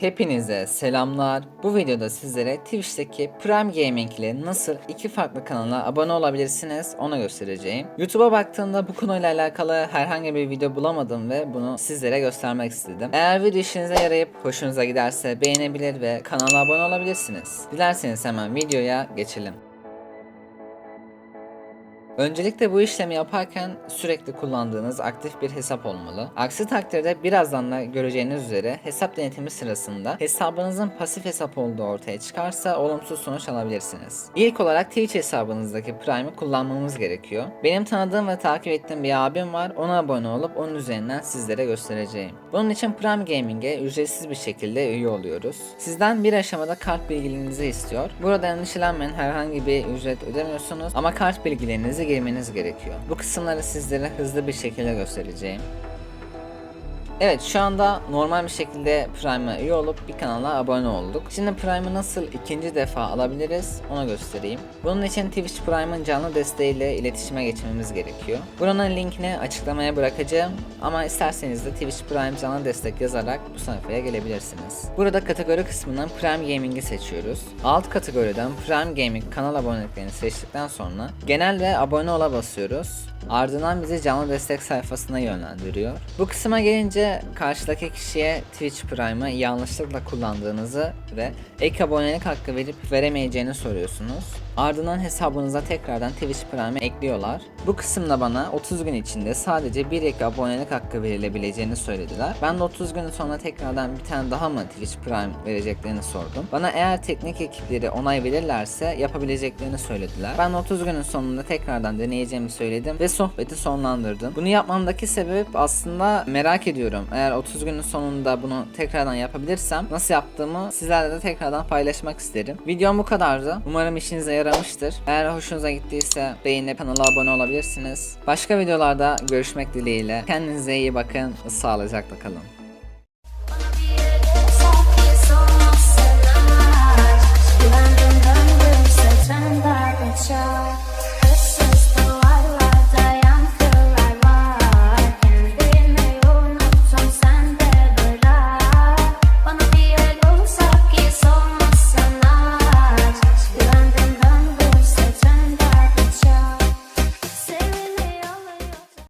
Hepinize selamlar. Bu videoda sizlere Twitch'teki Prime Gaming ile nasıl iki farklı kanala abone olabilirsiniz onu göstereceğim. YouTube'a baktığımda bu konuyla alakalı herhangi bir video bulamadım ve bunu sizlere göstermek istedim. Eğer video işinize yarayıp hoşunuza giderse beğenebilir ve kanala abone olabilirsiniz. Dilerseniz hemen videoya geçelim. Öncelikle bu işlemi yaparken sürekli kullandığınız aktif bir hesap olmalı. Aksi takdirde birazdan da göreceğiniz üzere hesap denetimi sırasında hesabınızın pasif hesap olduğu ortaya çıkarsa olumsuz sonuç alabilirsiniz. İlk olarak Twitch hesabınızdaki Prime'ı kullanmamız gerekiyor. Benim tanıdığım ve takip ettiğim bir abim var. Ona abone olup onun üzerinden sizlere göstereceğim. Bunun için Prime Gaming'e ücretsiz bir şekilde üye oluyoruz. Sizden bir aşamada kart bilgilerinizi istiyor. Burada endişelenmeyin herhangi bir ücret ödemiyorsunuz ama kart bilgilerinizi girmeniz gerekiyor. Bu kısımları sizlere hızlı bir şekilde göstereceğim. Evet şu anda normal bir şekilde Prime'a üye olup bir kanala abone olduk. Şimdi Prime'ı nasıl ikinci defa alabiliriz onu göstereyim. Bunun için Twitch Prime'ın canlı desteğiyle iletişime geçmemiz gerekiyor. Buranın linkini açıklamaya bırakacağım ama isterseniz de Twitch Prime canlı destek yazarak bu sayfaya gelebilirsiniz. Burada kategori kısmından Prime Gaming'i seçiyoruz. Alt kategoriden Prime Gaming kanal aboneliklerini seçtikten sonra genel ve abone ola basıyoruz. Ardından bizi canlı destek sayfasına yönlendiriyor. Bu kısma gelince karşıdaki kişiye Twitch Prime'ı yanlışlıkla kullandığınızı ve ek abonelik hakkı verip veremeyeceğini soruyorsunuz. Ardından hesabınıza tekrardan Twitch Prime'ı ekliyorlar. Bu kısımda bana 30 gün içinde sadece bir ek abonelik hakkı verilebileceğini söylediler. Ben de 30 gün sonra tekrardan bir tane daha mı Twitch Prime vereceklerini sordum. Bana eğer teknik ekipleri onay verirlerse yapabileceklerini söylediler. Ben 30 günün sonunda tekrardan deneyeceğimi söyledim ve sohbeti sonlandırdım. Bunu yapmamdaki sebep aslında merak ediyorum. Eğer 30 günün sonunda bunu tekrardan yapabilirsem nasıl yaptığımı sizlerle de tekrardan paylaşmak isterim. Videom bu kadardı. Umarım işinize yaramıştır. Eğer hoşunuza gittiyse beğenip kanala abone olabilirsiniz. Başka videolarda görüşmek dileğiyle. Kendinize iyi bakın. Sağlıcakla kalın.